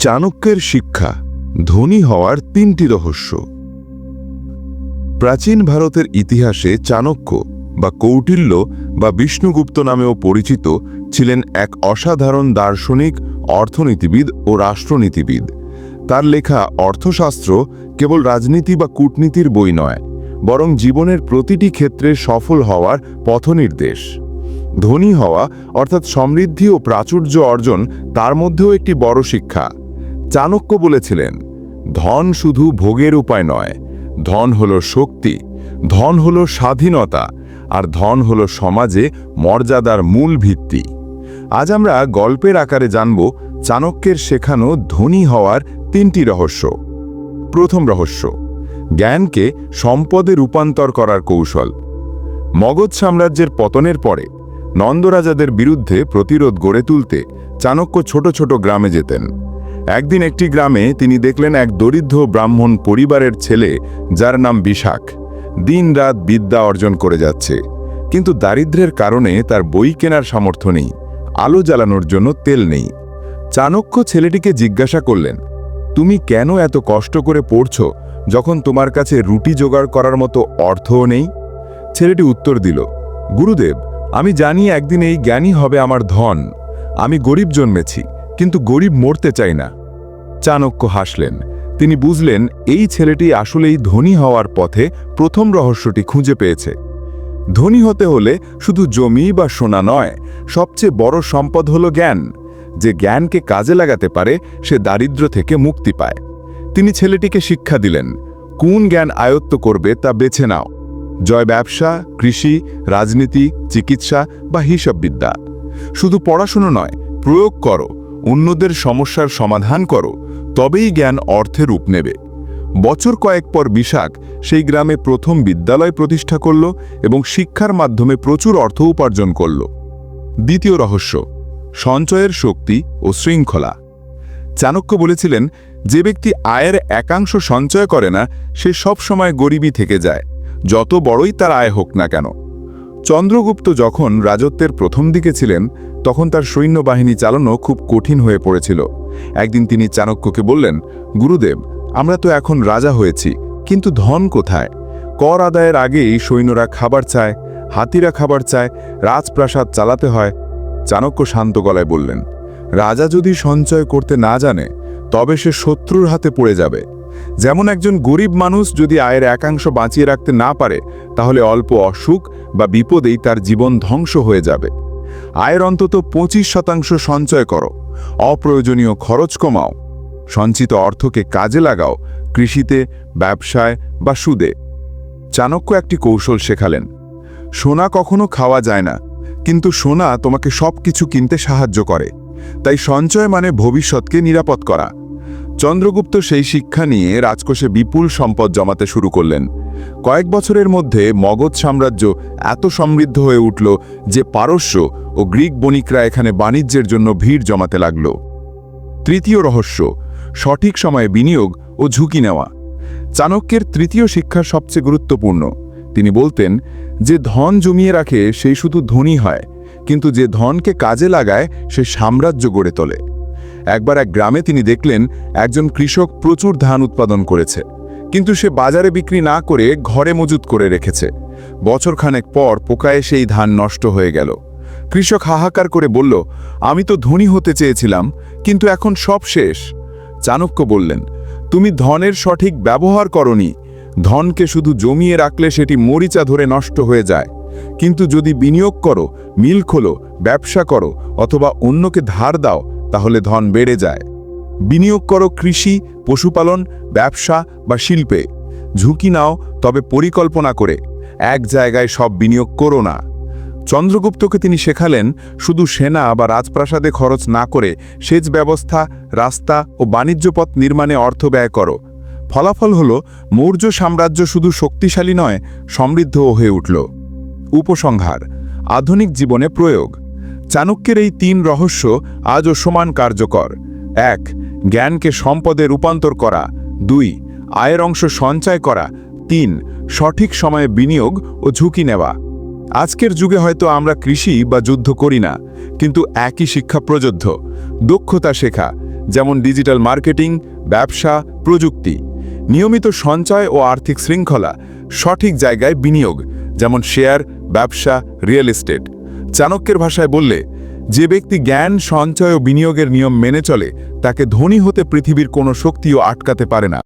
চাণক্যের শিক্ষা ধনী হওয়ার তিনটি রহস্য। প্রাচীন ভারতের ইতিহাসে চাণক্য বা কৌটিল্য বা বিষ্ণুগুপ্ত নামেও পরিচিত ছিলেন এক অসাধারণ দার্শনিক, অর্থনীতিবিদ ও রাষ্ট্রনীতিবিদ। তার লেখা অর্থশাস্ত্র কেবল রাজনীতি বা কূটনীতির বই নয়, বরং জীবনের প্রতিটি ক্ষেত্রে সফল হওয়ার পথনির্দেশ। ধনী হওয়া অর্থাৎ সমৃদ্ধি ও প্রাচুর্য অর্জন তার মধ্যেও একটি বড় শিক্ষা। চাণক্য বলেছিলেন, ধন শুধু ভোগের উপায় নয়, ধন হলো শক্তি, ধন হলো স্বাধীনতা, আর ধন হলো সমাজে মর্যাদার মূল ভিত্তি। আজ আমরা গল্পের আকারে জানব চাণক্যের শেখানো ধনী হওয়ার তিনটি রহস্য। প্রথম রহস্য, জ্ঞানকে সম্পদে রূপান্তর করার কৌশল। মগধ সাম্রাজ্যের পতনের পরে, নন্দরাজাদের বিরুদ্ধে প্রতিরোধ গড়ে তুলতে চাণক্য ছোট ছোট গ্রামে যেতেন। একদিন একটি গ্রামে তিনি দেখলেন এক দরিদ্র ব্রাহ্মণ পরিবারের ছেলে, যার নাম বিশাখ। দিনরাত বিদ্যা অর্জন করে যাচ্ছে। কিন্তু দারিদ্র্যের কারণে তার বই কেনার সামর্থ্য নেই। আলো জ্বালানোর জন্য তেল নেই। চাণক্য ছেলেটিকে জিজ্ঞাসা করলেন, তুমি কেন এত কষ্ট করে পড়ছ যখন তোমার কাছে রুটি জোগাড় করার মতো অর্থও নেই? ছেলেটি উত্তর দিল, গুরুদেব, আমি জানি একদিন এই জ্ঞানী হবে আমার ধন। আমি গরিব জন্মেছি। কিন্তু গরিব মরতে চাই না। চাণক্য হাসলেন। তিনি বুঝলেন, এই ছেলেটি আসলেই ধনী হওয়ার পথে প্রথম রহস্যটি খুঁজে পেয়েছে। ধনী হতে হলে শুধু জমি বা সোনা নয়, সবচেয়ে বড় সম্পদ হল জ্ঞান। যে জ্ঞানকে কাজে লাগাতে পারে, সে দারিদ্র্য থেকে মুক্তি পায়। তিনি ছেলেটিকে শিক্ষা দিলেন, কোন জ্ঞান আয়ত্ত করবে তা বেছে নাও। জয় ব্যবসা, কৃষি, রাজনীতি, চিকিৎসা বা হিসাববিদ্যা। শুধু পড়াশুনো নয়, প্রয়োগ করো। অন্যদের সমস্যার সমাধান করো, তবেই জ্ঞান অর্থে রূপ নেবে। বছর কয়েক পর বিশাখ সেই গ্রামে প্রথম বিদ্যালয় প্রতিষ্ঠা করল এবং শিক্ষার মাধ্যমে প্রচুর অর্থ উপার্জন করল। দ্বিতীয় রহস্য, সঞ্চয়ের শক্তি ও শৃঙ্খলা। চাণক্য বলেছিলেন, যে ব্যক্তি আয়ের একাংশ সঞ্চয় করে না, সে সব সময় গরিবই থেকে যায়। যত বড়ই তার আয় হোক না কেন। চন্দ্রগুপ্ত যখন রাজত্বের প্রথম দিকে ছিলেন, তখন তার সৈন্যবাহিনী চালানো খুব কঠিন হয়ে পড়েছিল। একদিন তিনি চাণক্যকে বললেন, গুরুদেব, আমরা তো এখন রাজা হয়েছি, কিন্তু ধন কোথায়? কর আদায়ের আগেই সৈন্যরা খাবার চায়, হাতিরা খাবার চায়, রাজপ্রাসাদ চালাতে হয়। চাণক্য শান্ত গলায় বললেন, রাজা যদি সঞ্চয় করতে না জানে, তবে সে শত্রুর হাতে পড়ে যাবে। যেমন একজন গরিব মানুষ যদি আয়ের একাংশ বাঁচিয়ে রাখতে না পারে, তাহলে অল্প অসুখ বা বিপদেই তার জীবন ধ্বংস হয়ে যাবে। আয়ের অন্তত পঁচিশ শতাংশ সঞ্চয় করো। অপ্রয়োজনীয় খরচ কমাও। সঞ্চিত অর্থকে কাজে লাগাও, কৃষিতে, ব্যবসায় বা সুদে। চাণক্য একটি কৌশল শেখালেন। সোনা কখনো খাওয়া যায় না, কিন্তু সোনা তোমাকে সব কিছু কিনতে সাহায্য করে। তাই সঞ্চয় মানে ভবিষ্যৎকে নিরাপদ করা। চন্দ্রগুপ্ত সেই শিক্ষা নিয়ে রাজকোষে বিপুল সম্পদ জমাতে শুরু করলেন। কয়েক বছরের মধ্যে মগধ সাম্রাজ্য এত সমৃদ্ধ হয়ে উঠল যে পারস্য ও গ্রিক বণিকরা এখানে বাণিজ্যের জন্য ভিড় জমাতে লাগল। তৃতীয় রহস্য, সঠিক সময়ে বিনিয়োগ ও ঝুঁকি নেওয়া। চাণক্যের তৃতীয় শিক্ষা সবচেয়ে গুরুত্বপূর্ণ। তিনি বলতেন, যে ধন জমিয়ে রাখে সেই শুধু ধনী হয়, কিন্তু যে ধনকে কাজে লাগায় সে সাম্রাজ্য গড়ে তোলে। একবার এক গ্রামে তিনি দেখলেন একজন কৃষক প্রচুর ধান উৎপাদন করেছে। কিন্তু সে বাজারে বিক্রি না করে ঘরে মজুত করে রেখেছে। বছরখানেক পর পোকায় সেই ধান নষ্ট হয়ে গেল। কৃষক হাহাকার করে বলল, আমি তো ধনী হতে চেয়েছিলাম, কিন্তু এখন সব শেষ। চাণক্য বললেন, তুমি ধনের সঠিক ব্যবহার করনি। ধনকে শুধু জমিয়ে রাখলে সেটি মরিচা ধরে নষ্ট হয়ে যায়। কিন্তু যদি বিনিয়োগ করো, মিল খোলো, ব্যবসা করো, অথবা অন্যকে ধার দাও তাহলে ধন বেড়ে যায়। বিনিয়োগ করো কৃষি, পশুপালন, ব্যবসা বা শিল্পে। ঝুঁকি নাও, তবে পরিকল্পনা করে। এক জায়গায় সব বিনিয়োগ করো না। চন্দ্রগুপ্তকে তিনি শেখালেন, শুধু সেনা বা রাজপ্রাসাদে খরচ না করে সেচ ব্যবস্থা, রাস্তা ও বাণিজ্যপথ নির্মাণে অর্থ ব্যয় করো। ফলাফল হল, মৌর্য সাম্রাজ্য শুধু শক্তিশালী নয়, সমৃদ্ধও হয়ে উঠল। উপসংহার, আধুনিক জীবনে প্রয়োগ। চাণক্যের এই তিন রহস্য আজও সমান কার্যকর। এক, জ্ঞানকে সম্পদে রূপান্তর করা। দুই, আয়ের অংশ সঞ্চয় করা। তিন, সঠিক সময়ে বিনিয়োগ ও ঝুঁকি নেওয়া। আজকের যুগে হয়তো আমরা কৃষি বা যুদ্ধ করি না, কিন্তু একই শিক্ষা প্রযোজ্য। দক্ষতা শেখা, যেমন ডিজিটাল মার্কেটিং, ব্যবসা, প্রযুক্তি। নিয়মিত সঞ্চয় ও আর্থিক শৃঙ্খলা, সঠিক জায়গায় বিনিয়োগ, যেমন শেয়ার, ব্যবসা, রিয়েল এস্টেট। চাণক্যের ভাষায় বললে, যে ব্যক্তি জ্ঞান, সঞ্চয় ও বিনিয়োগের নিয়ম মেনে চলে, তাকে ধনী হতে পৃথিবীর কোনো শক্তিও আটকাতে পারে না।